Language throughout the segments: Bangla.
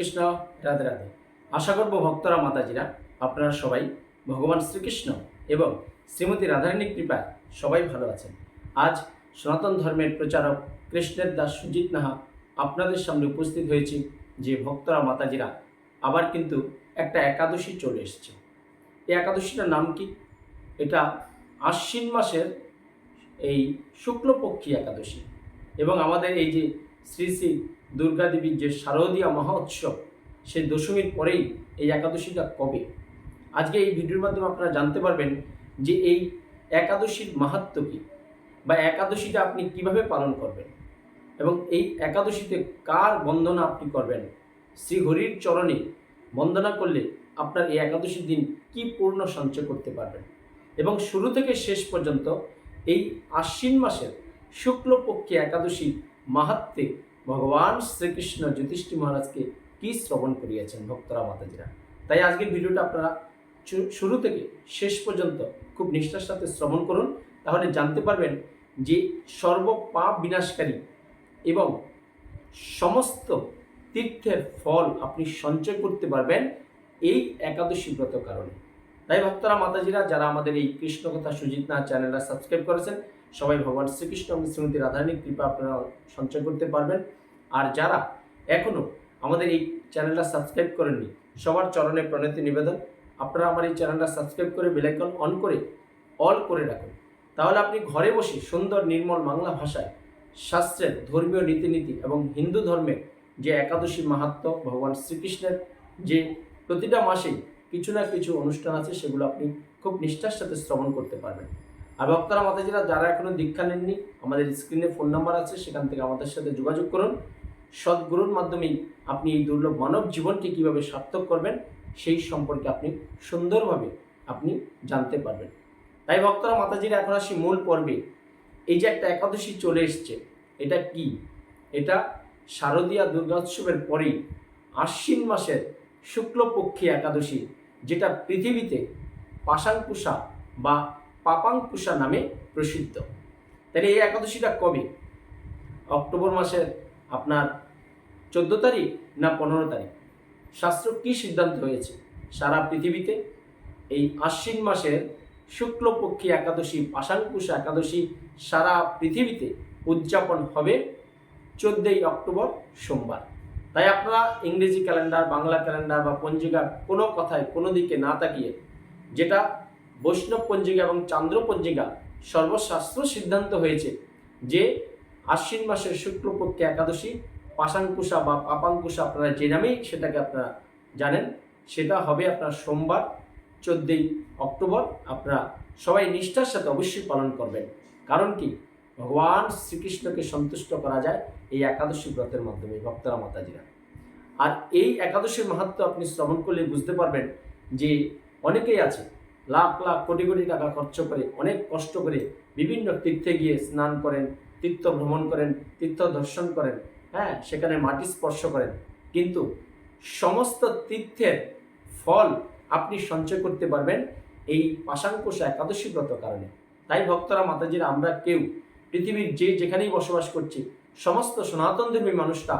শ্রীকৃষ্ণ, রাধে রাধে। আশা করব ভক্তরা, মাতাজিরা, আপনারা সবাই ভগবান শ্রীকৃষ্ণ এবং শ্রীমতী রাধারানীর কৃপায় সবাই ভালো আছেন। আজ সনাতন ধর্মের প্রচারক কৃষ্ণের দাস সুজিত নাহা আপনাদের সামনে উপস্থিত হয়েছি, যে ভক্তরা, মাতাজিরা আবার কিন্তু একটা একাদশী চলে এসেছে। এই একাদশীটার নাম কি? এটা আশ্বিন মাসের এই শুক্লপক্ষী একাদশী। এবং আমাদের এই যে শ্রী শ্রী দুর্গা দেবীর যে শারদীয়া মহোৎসব সেই দশমীর পরেই এই একাদশীটা কবে? আজকে এই ভিডিওর মাধ্যমে আপনারা জানতে পারবেন যে এই একাদশীর মাহাত্ম কী বা একাদশীটা আপনি কীভাবে পালন করবেন এবং এই একাদশীতে কার বন্দনা আপনি করবেন? শ্রী হরির চরণে বন্দনা করলে আপনার এই একাদশীর দিন কি পূর্ণ সঞ্চয় করতে পারবেন? এবং শুরু থেকে শেষ পর্যন্ত এই আশ্বিন মাসের শুক্লপক্ষী একাদশী মাহাত্মে ভগবান শ্রীকৃষ্ণ যুধিষ্ঠি মহারাজকে কি শ্রবণ করিয়েছেন ভক্তরা মাতাজিরা? তাই আজকের ভিডিওটা আপনারা শুরু থেকে শেষ পর্যন্ত খুব নিষ্ঠার সাথে শ্রবণ করুন। তাহলে জানতে পারবেন যে সর্ব পাপ বিনাশকারী এবং সমস্ত তীর্থের ফল আপনি সঞ্চয় করতে পারবেন এই একাদশী ব্রত কারণে। তাই ভক্তরা মাতাজিরা, যারা আমাদের এই কৃষ্ণ কথা সুজিত না চ্যানেলটা সাবস্ক্রাইব করেছেন সবাই ভগবান শ্রীকৃষ্ণ এবং শ্রীমতী রাধারানীর কৃপা আপনারা সঞ্চয় করতে পারবেন। আর যারা এখনও আমাদের এই চ্যানেলটা সাবস্ক্রাইব করেননি, সবার চরণে প্রণতি নিবেদন, আপনারা আমার এই চ্যানেলটা সাবস্ক্রাইব করে বেলাইকন অন করে অল করে রাখুন। তাহলে আপনি ঘরে বসে সুন্দর নির্মল বাংলা ভাষায় শাস্ত্রের ধর্মীয় রীতিনীতি এবং হিন্দু ধর্মের যে একাদশী মাহাত্ম ভগবান শ্রীকৃষ্ণের যে প্রতিটা মাসেই কিছু না কিছু অনুষ্ঠান আছে, সেগুলো আপনি খুব নিষ্ঠার সাথে শ্রবণ করতে পারবেন। আর ভক্তরা মাতাজিরা, যারা এখনও দীক্ষা নেননি, আমাদের স্ক্রিনে ফোন নাম্বার আছে, সেখান থেকে আমাদের সাথে যোগাযোগ করুন। সদ্গুরুর মাধ্যমেই আপনি এই দুর্লভ মানব জীবনকে কীভাবে সার্থক করবেন, সেই সম্পর্কে আপনি সুন্দরভাবে আপনি জানতে পারবেন। তাই ভক্তরা মাতাজিরা, এখন আসি মূল পর্বে। এই যে একটা একাদশী চলে এসছে, এটা কি? এটা শারদীয়া দুর্গোৎসবের পরেই আশ্বিন মাসের শুক্লপক্ষী একাদশী, যেটা পৃথিবীতে পাশাঙ্কুশা বা পাপাঙ্কুশা নামে প্রসিদ্ধ। তাহলে এই একাদশীটা কবে? অক্টোবর মাসের আপনার চোদ্দ তারিখ না পনেরো তারিখ? শাস্ত্র কী সিদ্ধান্ত হয়েছে? সারা পৃথিবীতে এই আশ্বিন মাসের শুক্লপক্ষী একাদশী পাশাঙ্কুশা একাদশী সারা পৃথিবীতে উদযাপন হবে চোদ্দই অক্টোবর সোমবার। তাই আপনারা ইংরেজি ক্যালেন্ডার, বাংলা ক্যালেন্ডার বা পঞ্জিকা কোনো কথায় কোনো দিকে না তাকিয়ে যেটা বৈষ্ণব পঞ্জিকা এবং চান্দ্র পঞ্জিকা সর্বশাস্ত্র সিদ্ধান্ত হয়েছে যে আশ্বিন মাসের শুক্লপক্ষে একাদশী, পাশাঙ্কুশা বা পাপাঙ্কুশা আপনারা যে নামেই সেটাকে আপনারা জানেন, সেটা হবে আপনার সোমবার, চোদ্দই অক্টোবর। আপনারা সবাই নিষ্ঠার সাথে অবশ্যই পালন করবেন। কারণ কি? ভগবান শ্রীকৃষ্ণকে সন্তুষ্ট করা যায় এই একাদশী ব্রতের মাধ্যমে, ভক্তরা, মাতাজিরা। আর এই একাদশীর মাহাত্ম আপনি শ্রবণ করলে বুঝতে পারবেন যে অনেকেই আছে লাখ লাখ কোটি কোটি টাকা খরচ করে, অনেক কষ্ট করে বিভিন্ন তীর্থে গিয়ে স্নান করেন, তীর্থ ভ্রমণ করেন, তীর্থ দর্শন করেন হ্যাঁ সেখানে মাটি স্পর্শ করেন। কিন্তু সমস্ত তীর্থের ফল আপনি সঞ্চয় করতে পারবেন এই পাশাঙ্কুশ একাদশী ব্রত কারণে। তাই ভক্তরা, মাতাজিরা, আমরা কেউ, পৃথিবীর যে যেখানেই বসবাস করছি, সমস্ত সনাতন ধর্মী মানুষরা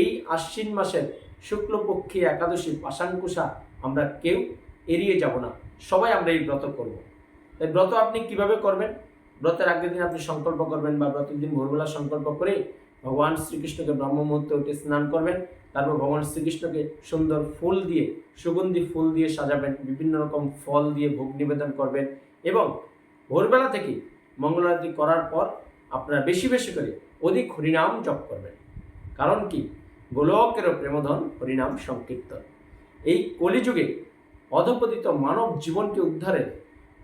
এই আশ্বিন মাসের শুক্লপক্ষী একাদশী পাশাঙ্কুশা আমরা কেউ এড়িয়ে যাব না। সবাই আমরা এই ব্রত করব। তাই ব্রত আপনি কীভাবে করবেন? ব্রতের আগের দিন আপনি সংকল্প করবেন বা ব্রতের দিন ভোরবেলা সংকল্প করে ভগবান শ্রীকৃষ্ণকে ব্রহ্ম মুহূর্তে উঠে স্নান করবেন। তারপর ভগবান শ্রীকৃষ্ণকে সুন্দর ফুল দিয়ে, সুগন্ধি ফুল দিয়ে সাজাবেন, বিভিন্ন রকম ফল দিয়ে ভোগ নিবেদন করবেন এবং ভোরবেলা থেকে মঙ্গলারতি করার পর আপনারা বেশি বেশি করে অধিক হরিনাম জপ করবেন। কারণ কি? গোলকেরও প্রেমধন হরিনাম সংকীর্তন। এই কলিযুগে অধপতিত মানব জীবনকে উদ্ধারের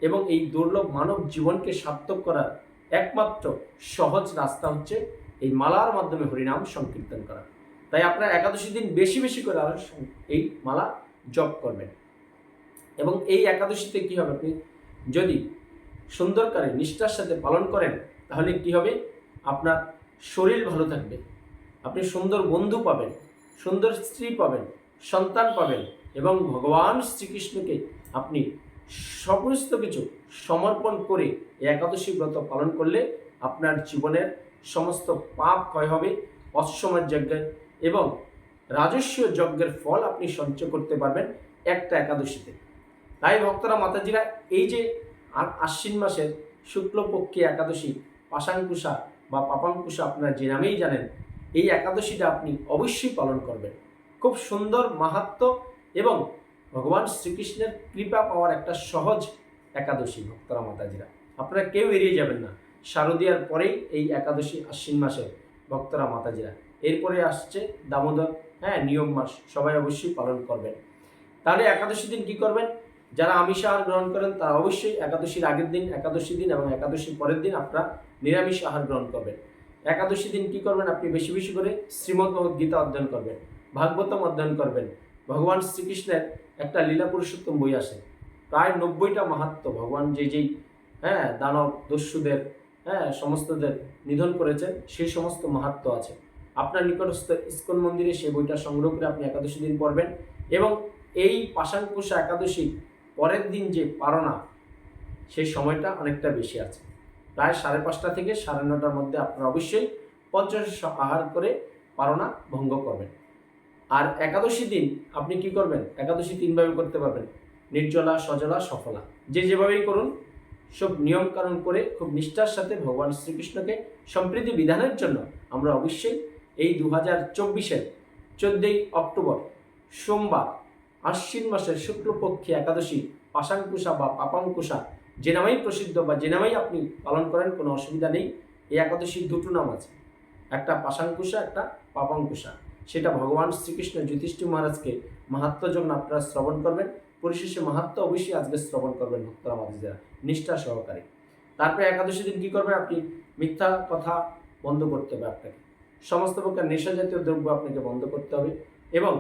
এবং এই দুর্লভ মানব জীবনকে সার্থক করার একমাত্র সহজ রাস্তা হচ্ছে এই মালার মাধ্যমে হরিনাম সংকীর্তন করা। তাই আপনারা একাদশী দিন বেশি বেশি করে আরও এই মালা জপ করবেন। এবং এই একাদশীতে কী হবে আপনি? যদি সুন্দরকারে নিষ্ঠার সাথে পালন করেন, তাহলে কি হবে? আপনার শরীর ভালো থাকবে। আপনি সুন্দর বন্ধু পাবেন, সুন্দর স্ত্রী পাবেন, সন্তান পাবেন এবং ভগবান শ্রীকৃষ্ণকে আপনি সমস্ত কিছু সমর্পণ করে একাদশী ব্রত পালন করলে আপনার জীবনের সমস্ত পাপ ক্ষয় হবে অসময়ের জায়গায় এবং রাজস্ব যজ্ঞের ফল আপনি সঞ্চয় করতে পারবেন একটা একাদশীতে। তাই ভক্তরা, মাতাজিরা, এই যে আশ্বিন মাসের শুক্লপক্ষী একাদশী পাশাঙ্কুশা বা পাপাঙ্কুশা আপনারা যে নামেই জানেন, এই একাদশীটা আপনি অবশ্যই পালন করবেন। খুব সুন্দর, মাহাত্ম এবং ভগবান শ্রীকৃষ্ণের কৃপা পাওয়ার একটা সহজ একাদশী, ভক্তরা, মাতাজিরা। আপনারা কেউ এড়িয়ে যাবেন না। শারদীয়ার পরেই এই একাদশী আশ্বিন মাসে ভক্তরা, মাতাজিরা। এরপরে আসছে দামোদর। হ্যাঁ নিয়ম মাস। সবাই অবশ্যই পালন করবেন। তাহলে একাদশী দিন কি করবেন? যারা আমিষ আহার গ্রহণ করেন, তারা অবশ্যই একাদশীর আগের দিন, একাদশী দিন এবং একাদশীর পরের দিন আপনারা নিরামিষ আহার গ্রহণ করবেন। একাদশী দিন কি করবেন? আপনি বেশি বেশি করে ভগবদ গীতা অধ্যয়ন করবেন, ভাগবতম অধ্যয়ন করবেন ভগবান শ্রীকৃষ্ণের একটা লীলা পুরুষোত্তম বই আছে। প্রায় নব্বইটা মাহাত্ম ভগবান যে যেই হ্যাঁ দানব দস্যুদের হ্যাঁ সমস্তদের নিধন করেছেন সেই সমস্ত মাহাত্ম আছে। আপনার নিকটস্থ ইস্কন মন্দিরে সেই বইটা সংগ্রহ করে আপনি একাদশী দিন পড়বেন এবং এই পাশাঙ্কুশা একাদশী পরের দিন যে পারনা সেই সময়টা অনেকটা বেশি আছে। প্রায় সাড়ে পাঁচটা থেকে সাড়ে নটার মধ্যে আপনারা অবশ্যই পঞ্চাশ আহার করে পারনা ভঙ্গ করবেন। আর একাদশী দিন আপনি কি করবেন? একাদশী তিনভাবে করতে পারবেন। নির্জলা, সজলা, সফলা। যে যেভাবেই করুন, সব নিয়ম কানুন করে, খুব নিষ্ঠার সাথে ভগবান শ্রীকৃষ্ণকে সম্প্রীতি বিধানের জন্য আমরা অবশ্যই এই দু হাজার চব্বিশের চোদ্দই অক্টোবর, সোমবার, আশ্বিন মাসের শুক্লপক্ষী একাদশী, পাশাঙ্কুশা বা পাপাঙ্কুশা, যে নামেই প্রসিদ্ধ বা যে নামেই আপনি পালন করেন, কোনো অসুবিধা নেই। এই একাদশীর দুটো নাম আছে। একটা পাশাঙ্কুশা, একটা পাপাঙ্কুশা। সেটা ভগবান শ্রীকৃষ্ণ যুধিষ্ঠির মহারাজকে মাহাত্ম যখন আপনারা শ্রবণ করবেন। পরিশেষে মাহাত্ম অবশ্যই আজকে শ্রবণ করবেন ভক্তরা মাঝিরা নিষ্ঠা সহকারে। তারপরে একাদশী দিন কী করবেন আপনি? মিথ্যা কথা বন্ধ করতে হবে আপনাকে। সমস্ত প্রকার নেশা জাতীয় দ্রব্য আপনাকে বন্ধ করতে হবে এবং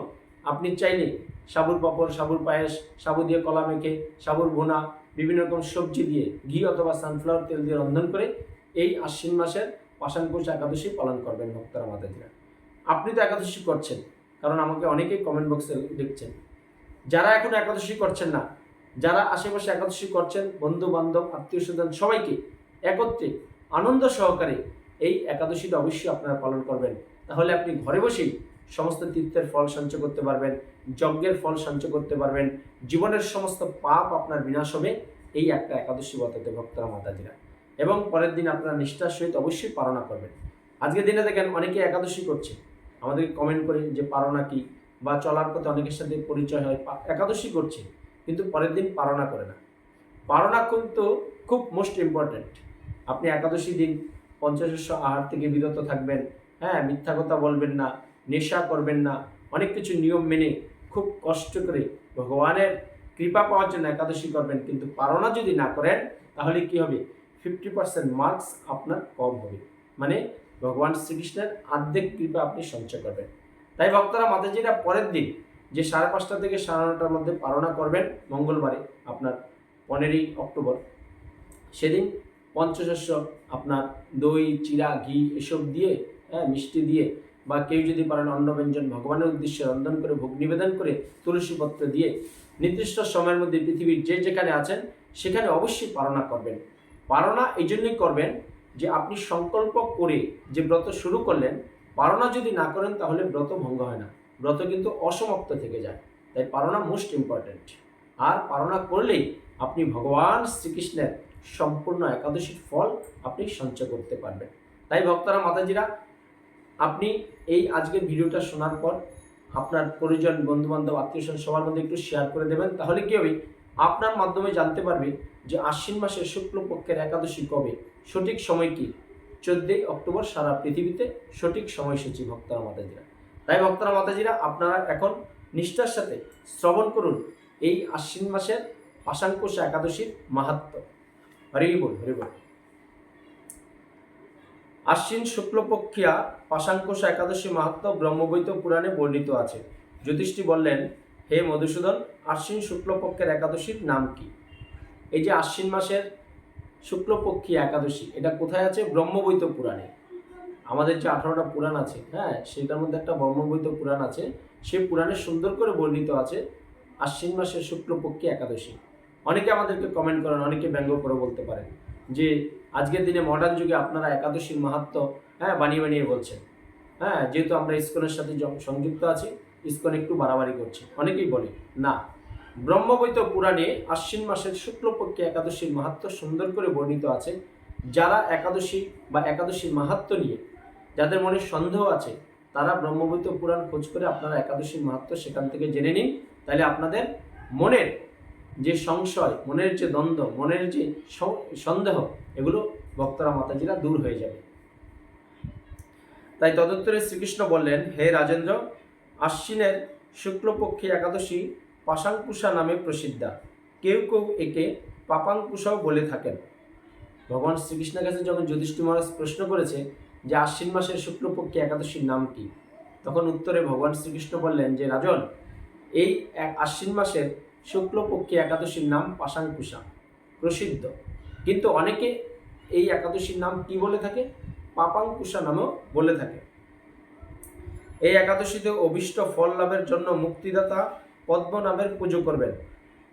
আপনি চাইলে সাবুর পাপড়, সাবুর পায়েস, সাবু দিয়ে কলা মেখে, সাবুর ভুনা, বিভিন্ন রকম সবজি দিয়ে ঘি অথবা সানফ্লাওয়ার তেল দিয়ে রন্ধন করে এই আশ্বিন মাসের পাশাঙ্কুশ একাদশী পালন করবেন ভক্তরা মাতাজিরা আপনি তো একাদশী করছেন, কারণ আমাকে অনেকেই কমেন্ট বক্সে লিখছেন। যারা এখন একাদশী করছেন না, যারা আশেপাশে একাদশী করছেন বন্ধু বান্ধব আত্মীয় স্বজন সবাইকে একত্রে আনন্দ সহকারে এই একাদশীটা অবশ্যই আপনারা পালন করবেন। তাহলে আপনি ঘরে বসেই সমস্ত তীর্থের ফল সঞ্চয় করতে পারবেন, যজ্ঞের ফল সঞ্চয় করতে পারবেন, জীবনের সমস্ত পাপ আপনার বিনাশ হবে এই একটা একাদশী বতাতে ভক্তরা মাতাজিরা। এবং পরের দিন আপনারা নিষ্ঠার সহিত অবশ্যই পালনা করবেন। আজকের দিনে দেখেন অনেকে একাদশী করছে আমাদেরকে কমেন্ট করে যে পারনা কি? বা চলার পথে অনেকের সাথে পরিচয় হয় একাদশী করছে, কিন্তু পরের দিন পারনা করে না। পারনা কিন্তু খুব মোস্ট ইম্পর্ট্যান্ট আপনি একাদশী দিন পঞ্চাশস্য আহার থেকে বিরত থাকবেন। হ্যাঁ মিথ্যা কথা বলবেন না, নেশা করবেন না, অনেক কিছু নিয়ম মেনে খুব কষ্ট করে ভগবানের কৃপা পাওয়ার জন্য একাদশী করবেন। কিন্তু পারনা যদি না করেন, তাহলে কি হবে? ফিফটি পার্সেন্ট মার্কস আপনার কম হবে। মানে ভগবান শ্রীকৃষ্ণের আর্ধেক কৃপা আপনি সঞ্চয় করবেন। তাই ভক্তরা মাতাজিরা পরের দিন যে সাড়ে পাঁচটা থেকে সাড়ে নটার মধ্যে পালনা করবেন মঙ্গলবারে আপনার পনেরোই অক্টোবর, সেদিন পঞ্চশস্য আপনার দই, চিরা, ঘি এসব দিয়ে হ্যাঁ মিষ্টি দিয়ে বা কেউ যদি পারেন অন্ন ব্যঞ্জন ভগবানের উদ্দেশ্যে রন্ধন করে ভোগ নিবেদন করে তুলসী পত্র দিয়ে নির্দিষ্ট সময়ের মধ্যে পৃথিবীর যে যেখানে আছেন সেখানে অবশ্যই পালনা করবেন। পালনা এই জন্যই করবেন যে আপনি সংকল্প করে যে ব্রত শুরু করলেন, পারণা যদি না করেন তাহলে ব্রত ভঙ্গ হয় না। ব্রত কিন্তু অসমাপ্ত থেকে যায়। তাই পালনা মোস্ট ইম্পর্ট্যান্ট আর পারণা করলেই আপনি ভগবান শ্রীকৃষ্ণের সম্পূর্ণ একাদশীর ফল আপনি সঞ্চয় করতে পারবেন। তাই ভক্তরা, মাতাজিরা, আপনি এই আজকের ভিডিওটা শোনার পর আপনার পরিজন, বন্ধুবান্ধব আত্মীয় স্বজন সবার মধ্যে একটু শেয়ার করে দেবেন। তাহলে কি হবে? আপনার মাধ্যমে জানতে পারবে যে আশ্বিন মাসের শুক্লপক্ষের একাদশী কবে, সঠিক সময় কি? চোদ্দই অক্টোবর সারা পৃথিবীতে সঠিক সময়সূচি, ভক্তরা, মাতাজিরা। তাই ভক্তরা, মাতাজিরা, আপনারা এখন নিষ্ঠার সাথে শ্রবণ করুন এই আশ্বিন মাসের পাশাঙ্কুশ একাদশীর মাহাত্ম। হরি বল হরি বল। আশ্বিন শুক্লপক্ষিয়া পাশাঙ্কুশ একাদশী মাহাত্ম ব্রহ্মবৈত পুরাণে বর্ণিত আছে। যুধিষ্ঠি বললেন হে মধুসূদন, আশ্বিন শুক্লপক্ষের একাদশীর নাম কি? এই যে আশ্বিন মাসের শুক্লপক্ষী একাদশী, এটা কোথায় আছে? ব্রহ্মবৈত পুরাণে। আমাদের যে আঠারোটা পুরাণ আছে হ্যাঁ সেটার মধ্যে একটা ব্রহ্মবৈত পুরাণ আছে সেই পুরাণে সুন্দর করে বর্ণিত আছে আশ্বিন মাসের শুক্লপক্ষী একাদশী। অনেকে আমাদেরকে কমেন্ট করেন, অনেকে ব্যঙ্গ করে বলতে পারেন যে, আজকের দিনে মডার্ন যুগে আপনারা একাদশীর মাহাত্ম হ্যাঁ বানিয়ে বানিয়ে বলছেন। হ্যাঁ যেহেতু আমরা ইস্কনের সাথে সংযুক্ত আছি ইস্কন একটু বাড়াবাড়ি করছে। অনেকেই বলে, না, ব্রহ্মবৈত পুরাণে আশ্বিন মাসের শুক্লপক্ষে একাদশীর মাহাত্ম্য সুন্দর করে বর্ণিত আছে। যারা একাদশী বা একাদশীর মাহাত্ম্য নিয়ে, যাদের মনে সন্দেহ আছে, তারা ব্রহ্মবৈত পুরাণ খোঁজ করে আপনারা একাদশীর মাহাত্ম্য সেখান থেকে জেনে নিন। তাহলে আপনাদের মনের যে সংশয়, মনের যে দ্বন্দ্ব, মনের যে সন্দেহ, এগুলো ভক্তরা, মাতাজিরা দূর হয়ে যাবে। তাই তদুত্তরে শ্রীকৃষ্ণ বললেন, হে রাজেন্দ্র আশ্বিনের শুক্লপক্ষী একাদশী পাশাঙ্কুশা নামে প্রসিদ্ধা। কেউ কেউ একে পাপাঙ্কুশাও বলে থাকেন। ভগবান শ্রীকৃষ্ণের কাছে যখন যুধিষ্ঠির মহারাজ প্রশ্ন করেছে যে আশ্বিন মাসের শুক্লপক্ষী একাদশীর নাম কি, তখন উত্তরে ভগবান শ্রীকৃষ্ণ বললেন যে, রাজন, এই এক আশ্বিন মাসের শুক্লপক্ষী একাদশীর নাম পাশাঙ্কুশা প্রসিদ্ধ। কিন্তু অনেকে এই একাদশীর নাম কি বলে থাকে? পাপাঙ্কুশা নামেও বলে থাকে। এই একাদশীতে অভিষ্ট ফল লাভের জন্য মুক্তিদাতা পদ্ম নামের পুজো করবেন।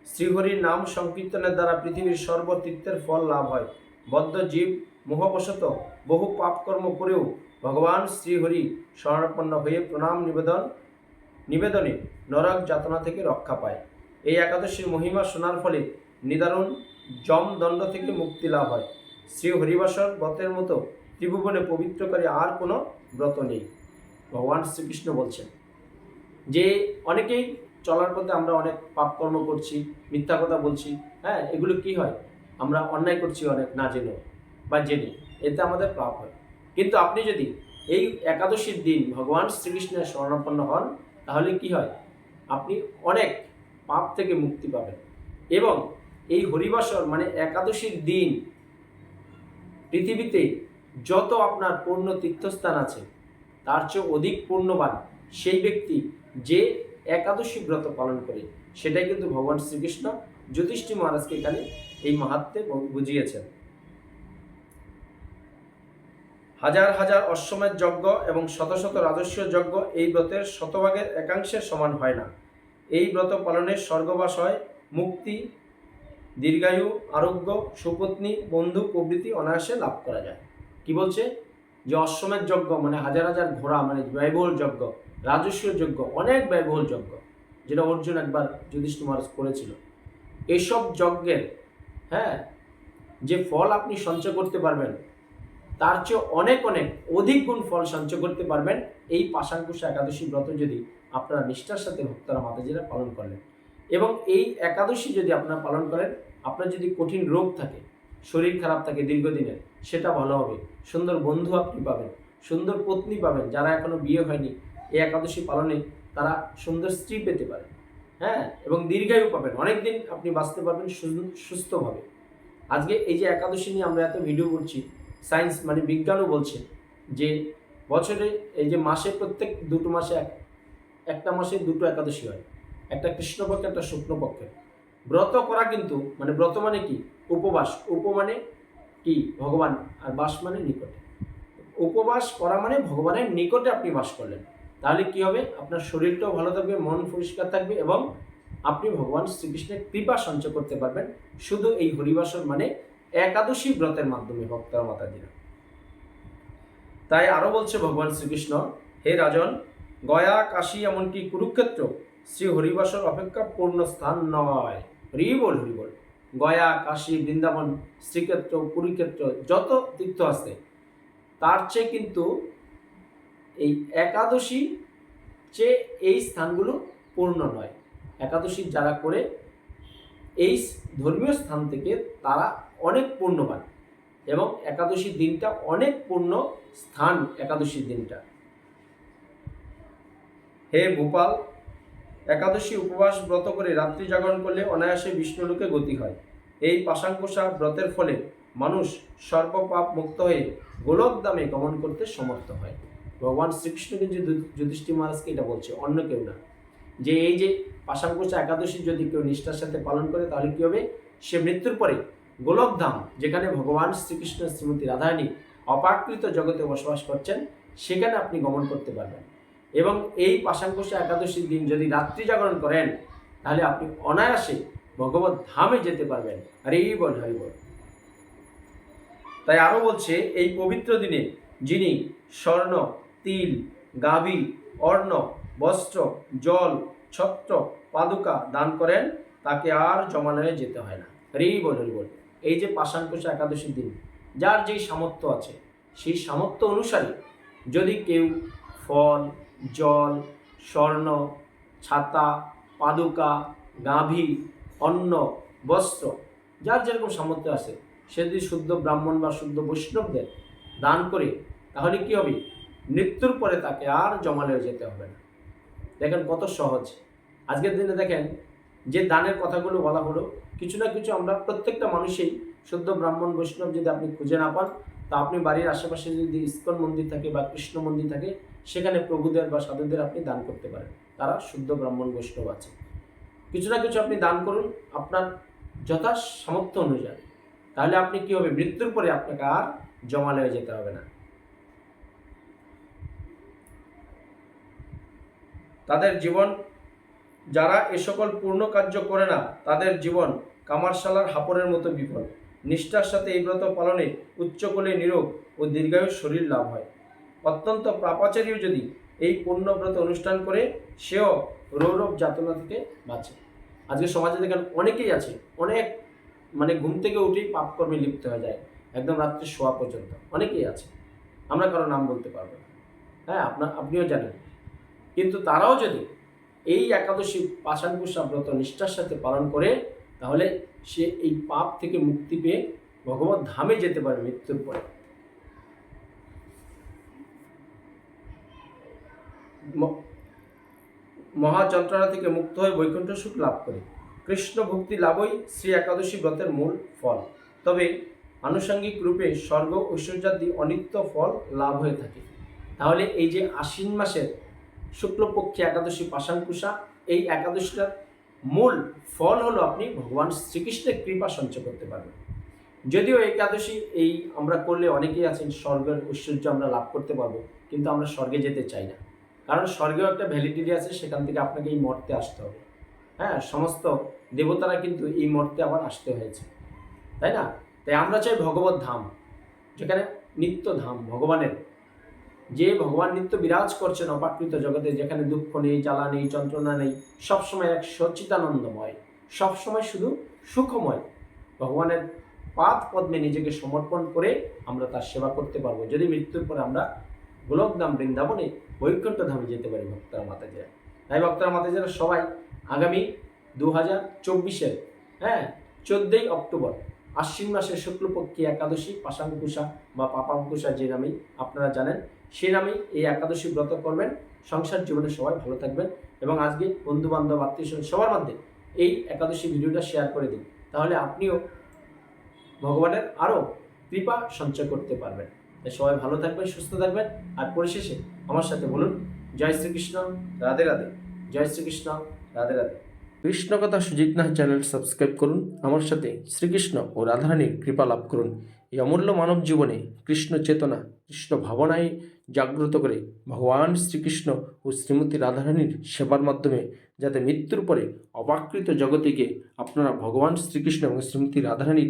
শ্রীহরির নাম সংকীর্তনের দ্বারা পৃথিবীর সর্বতীর্থের ফল লাভ হয়। বদ্ধ জীব মোহবশত বহু পাপকর্ম করেও ভগবান শ্রীহরি শরণাপন্ন হয়ে প্রণাম নিবেদন, নিবেদনে নরক যাতনা থেকে রক্ষা পায়। এই একাদশীর মহিমা শোনার ফলে নিদারুণ যম দণ্ড থেকে মুক্তি লাভ হয়। শ্রী হরিবাসর ব্রতের মতো ত্রিভুবনে পবিত্রকারী আর কোনো ব্রত নেই। ভগবান শ্রীকৃষ্ণ বলছেন যে অনেকেই চলার পথে আমরা অনেক পাপকর্ম করছি, মিথ্যা কথা বলছি হ্যাঁ এগুলো কি হয়? আমরা অন্যায় করছি অনেক, না জেনে, বা জেনে, এতে আমাদের পাপ হয়। কিন্তু আপনি যদি এই একাদশীর দিন ভগবান শ্রীকৃষ্ণের শরণাপন্ন হন, তাহলে কি হয়? আপনি অনেক পাপ থেকে মুক্তি পাবেন। এবং এই হরিবাসর মানে একাদশীর দিন, পৃথিবীতে যত আপনার পূর্ণ তীর্থস্থান আছে তার চেয়ে অধিক পূর্ণবান সেই ব্যক্তি যে একাদশী ব্রত পালন করে, সেটাই কিন্তু ভগবান শ্রীকৃষ্ণ যুধিষ্ঠির মহারাজকে এখানে এই মাহাত্মে বুঝিয়েছেন। হাজার হাজার অশ্বমেধ যজ্ঞ এবং শত শত রাজস্ব যজ্ঞ এই ব্রতের শতভাগের একাংশের সমান হয় না। এই ব্রত পালনের স্বর্গবাস হয় মুক্তি, দীর্ঘায়ু, আরোগ্য, সুপত্নী, বন্ধু প্রভৃতি অনায়াসে লাভ করা যায়। কি বলছে? যে অশ্বমেধ যজ্ঞ মানে হাজার হাজার ঘোড়া মানে ব্যয়বহুল যজ্ঞ রাজস্ব যজ্ঞ, অনেক ব্যয়বহুল যজ্ঞ, যেটা অর্জুন একবার যুধিষ্ঠির মহারাজ করেছিল। এসব যজ্ঞের হ্যাঁ যে ফল আপনি সঞ্চয় করতে পারবেন, তার চেয়ে অনেক অনেক অধিক গুণ ফল সঞ্চয় করতে পারবেন, এই পাশাঙ্কুশ একাদশী ব্রত যদি আপনারা নিষ্ঠার সাথে ভক্তরা মাতাজিরা পালন করলেন। এবং এই একাদশী যদি আপনারা পালন করেন, আপনার যদি কঠিন রোগ থাকে শরীর খারাপ থাকে দীর্ঘদিনের, সেটা ভালো হবে। সুন্দর বন্ধু আপনি পাবেন, সুন্দর পত্নী পাবেন, যারা এখনও বিয়ে হয়নি, এই একাদশী পালনে তারা সুন্দর স্ত্রী পেতে পারে। হ্যাঁ এবং দীর্ঘায়ু পাবেন অনেক দিন আপনি বাঁচতে পারবেন সুস্থভাবে আজকে এই যে একাদশী নিয়ে আমরা এত ভিডিও করছি সায়েন্স মানে বিজ্ঞানও বলছে যে বছরে এই যে মাসে প্রত্যেক দুটো মাসে এক, একটা মাসে দুটো একাদশী হয়। একটা কৃষ্ণপক্ষে, একটা শুক্লপক্ষে। ব্রত করা কিন্তু মানে ব্রত মানে কি? উপবাস, উপ মানে কি? ভগবান, আর বাস মানে নিকটে। উপবাস করা মানে ভগবানের নিকটে আপনি বাস করলেন। তাহলে কি হবে? আপনার শরীরটাও ভালো থাকবে, মন পরিষ্কার থাকবে এবং আপনি ভগবান শ্রীকৃষ্ণের কৃপা সঞ্চয় করতে পারবেন। শুধু এই হরিবাসর মানে একাদশী ব্রতের মাধ্যমে ভক্তরা মাতাজিরা। তাই আরও বলছে ভগবান শ্রীকৃষ্ণ, হে রাজন, গয়া, কাশী এমনকি কুরুক্ষেত্র, শ্রী হরিবাসর অপেক্ষা পূর্ণ স্থান নয়। হরি বল হরি বল। গয়া, কাশী, বৃন্দাবন, শ্রীক্ষেত্র কুরুক্ষেত্র যত তীর্থ আছে, তার চেয়ে কিন্তু এই একাদশী চেয়ে এই স্থানগুলো পূর্ণ নয়। একাদশী যারা করে, এই ধর্মীয় স্থান থেকে তারা অনেক পূর্ণবান এবং একাদশীর দিনটা অনেক পূর্ণ স্থান একাদশীর দিনটা। হে ভূপাল একাদশী উপবাস ব্রত করে রাত্রি জাগরণ করলে অনায়াসে বিষ্ণুলোকে গতি হয়। এই পাশাঙ্কুশা ব্রতের ফলে মানুষ সর্বপাপ মুক্ত হয়ে গোলক দামে গমন করতে সমর্থ হয়। ভগবান শ্রীকৃষ্ণ কিন্তু যুধ- যুধিষ্ঠির মহারাজকে এটা বলছে, অন্য কেউ না। যে এই যে পাশাঙ্কুশা একাদশী যদি কেউ নিষ্ঠার সাথে পালন করে, তাহলে কী হবে? সে মৃত্যুর পরে গোলকধাম যেখানে ভগবান শ্রীকৃষ্ণ শ্রীমতী রাধারানী অপাকৃত জগতে বসবাস করছেন, সেখানে আপনি গমন করতে পারবেন। এবং এই পাশাঙ্কুশা একাদশীর দিন যদি রাত্রি জাগরণ করেন, তাহলে আপনি অনায়াসে ভগবত ধামে যেতে পারবেন। আর এই বল, হরি বল। তাই আরও বলছে, এই পবিত্র দিনে যিনি স্বর্ণ, তিল গাভী অর্ণ, বস্ত্র, জল, ছত্র, পাদুকা দান করেন, তাকে আর জমালয়ে যেতে হয় না। হরি বল হরি বল। এই যে পাশাঙ্কুশ একাদশীর দিন, যার যেই সামর্থ্য আছে, সেই সামর্থ্য অনুসারে যদি কেউ ফল জল, স্বর্ণ, ছাতা, পাদুকা গাভী অন্ন, বস্ত্র, যার যেরকম সামর্থ্য আছে, সে যদি শুদ্ধ ব্রাহ্মণ বা শুদ্ধ বৈষ্ণবদের দান করে, তাহলে কি হবে? মৃত্যুর পরে তাকে আর জমালেও যেতে হবে না। দেখেন কত সহজ। আজকের দিনে দেখেন, যে দানের কথাগুলো বলা হলো, কিছু না কিছু আমরা প্রত্যেকটা মানুষেই শুদ্ধ ব্রাহ্মণ, বৈষ্ণব যদি আপনি খুঁজে না পান, তা আপনি বাড়ির আশেপাশে যদি ইস্কন মন্দির থাকে বা কৃষ্ণ মন্দির থাকে সেখানে প্রভুদের বা সাধুদের আপনি দান করতে পারেন। তারা শুদ্ধ ব্রাহ্মণ, বৈষ্ণব আছে। কিছু না কিছু আপনি দান করুন, আপনার যথা সামর্থ্য অনুযায়ী। তাহলে আপনি কি হবে? মৃত্যুর পরে আপনাকে আর জমালয়ে যেতে হবে না। তাদের জীবন, যারা এ সকল পূর্ণ কার্য করে না, তাদের জীবন কামারশালার হাপড়ের মতো বিফল। নিষ্ঠার সাথে এই ব্রত পালনে উচ্চকোলে নিরোগ ও দীর্ঘায়ু শরীর লাভ হয়। অত্যন্ত প্রাপাচারীও যদি এই পূর্ণব্রত অনুষ্ঠান করে, সেও রৌরব যাতনা থেকে বাঁচে। আজকে সমাজে দেখেন অনেকেই আছে, অনেক মানে ঘুম থেকে উঠেই পাপকর্মে লিপ্ত হয়ে যায়, একদম রাত্রে শোয়া পর্যন্ত। অনেকেই আছে, আমরা কারও নাম বলতে পারব না। হ্যাঁ আপনার আপনিও জানেন। কিন্তু তারাও যদি এই একাদশী পাশাঙ্কুশা ব্রত নিষ্ঠার সাথে পালন করে, তাহলে সে এই পাপ থেকে মুক্তি পেয়ে ভগবত ধামে যেতে পারে মৃত্যুর পরে। ম- মহাযন্ত্রণা থেকে মুক্ত হয়ে বৈকুণ্ঠ সুখ লাভ করে। কৃষ্ণ ভক্তি লাভই শ্রী একাদশী ব্রতের মূল ফল। তবে আনুষঙ্গিক রূপে স্বর্গ ঐশ্বর্যাদি অনিত্য ফল লাভ হয়ে থাকে। তাহলে এই যে আশ্বিন মাসের শুক্লপক্ষে একাদশী পাশাঙ্কুশা এই একাদশীটার মূল ফল হলো আপনি ভগবান শ্রীকৃষ্ণের কৃপা সঞ্চয় করতে পারবেন। যদিও একাদশী এই আমরা করলে অনেকেই আছেন, স্বর্গের ঐশ্বর্য আমরা লাভ করতে পারব, কিন্তু আমরা স্বর্গে যেতে চাই না। কারণ স্বর্গেও একটা ভ্যালিডিটি আছে, সেখান থেকে আপনাকে এই মর্তে আসতে হবে। হ্যাঁ সমস্ত দেবতারা কিন্তু এই মর্তে আবার আসতে হয়েছে। তাই না? তাই আমরা চাই ভগবত ধাম, যেখানে নিত্য ধাম, ভগবানের। যে ভগবান নিত্য বিরাজ করছেন অপাকৃত জগতে, যেখানে দুঃখ নেই, জ্বালা নেই, যন্ত্রণা নেই, সবসময় এক সচিতানন্দময়, সবসময় শুধু সুখময়। ভগবানের পাদ পদ্মে নিজেকে সমর্পণ করে আমরা তার সেবা করতে পারব। যদি মৃত্যুর পরে আমরা গোলকধাম বৃন্দাবনে বৈকুণ্ঠ ধামে যেতে পারি ভক্তরা মাতাজিরা। তাই ভক্তরা মাতাজিরা সবাই আগামী দু হাজার চব্বিশের হ্যাঁ চোদ্দই অক্টোবর, আশ্বিন মাসের শুক্লপক্ষী একাদশী পাশাঙ্কুশা বা পাপাঙ্কুশা যে নামেই আপনারা জানেন সেই নামেই এই একাদশী ব্রত করবেন। সংসার জীবনে সবাই ভালো থাকবেন এবং আজকে বন্ধু বান্ধব আত্মীয় সবার মধ্যে এই একাদশী ভিডিওটা শেয়ার করে দিন। তাহলে আপনিও ভগবানের আরও কৃপা সঞ্চয় করতে পারবেন। তাই সবাই ভালো থাকবেন, সুস্থ থাকবেন। আর পরিশেষে আমার সাথে বলুন, জয় শ্রীকৃষ্ণ, রাধে রাধে। জয় শ্রীকৃষ্ণ, রাধে রাধে। কৃষ্ণ কথা সুজিত নাথ চ্যানেল সাবস্ক্রাইব করুন, আমার সাথে শ্রীকৃষ্ণ ও রাধারানীর কৃপা লাভ করুন। এই অমূল্য মানব জীবনে কৃষ্ণ চেতনা, কৃষ্ণ ভাবনায় জাগ্রত করে ভগবান শ্রীকৃষ্ণ ও শ্রীমতী রাধারানীর সেবার মাধ্যমে যাতে মৃত্যুর পরে অবাকৃত গিয়ে আপনারা ভগবান শ্রীকৃষ্ণ এবং শ্রীমতী রাধারানীর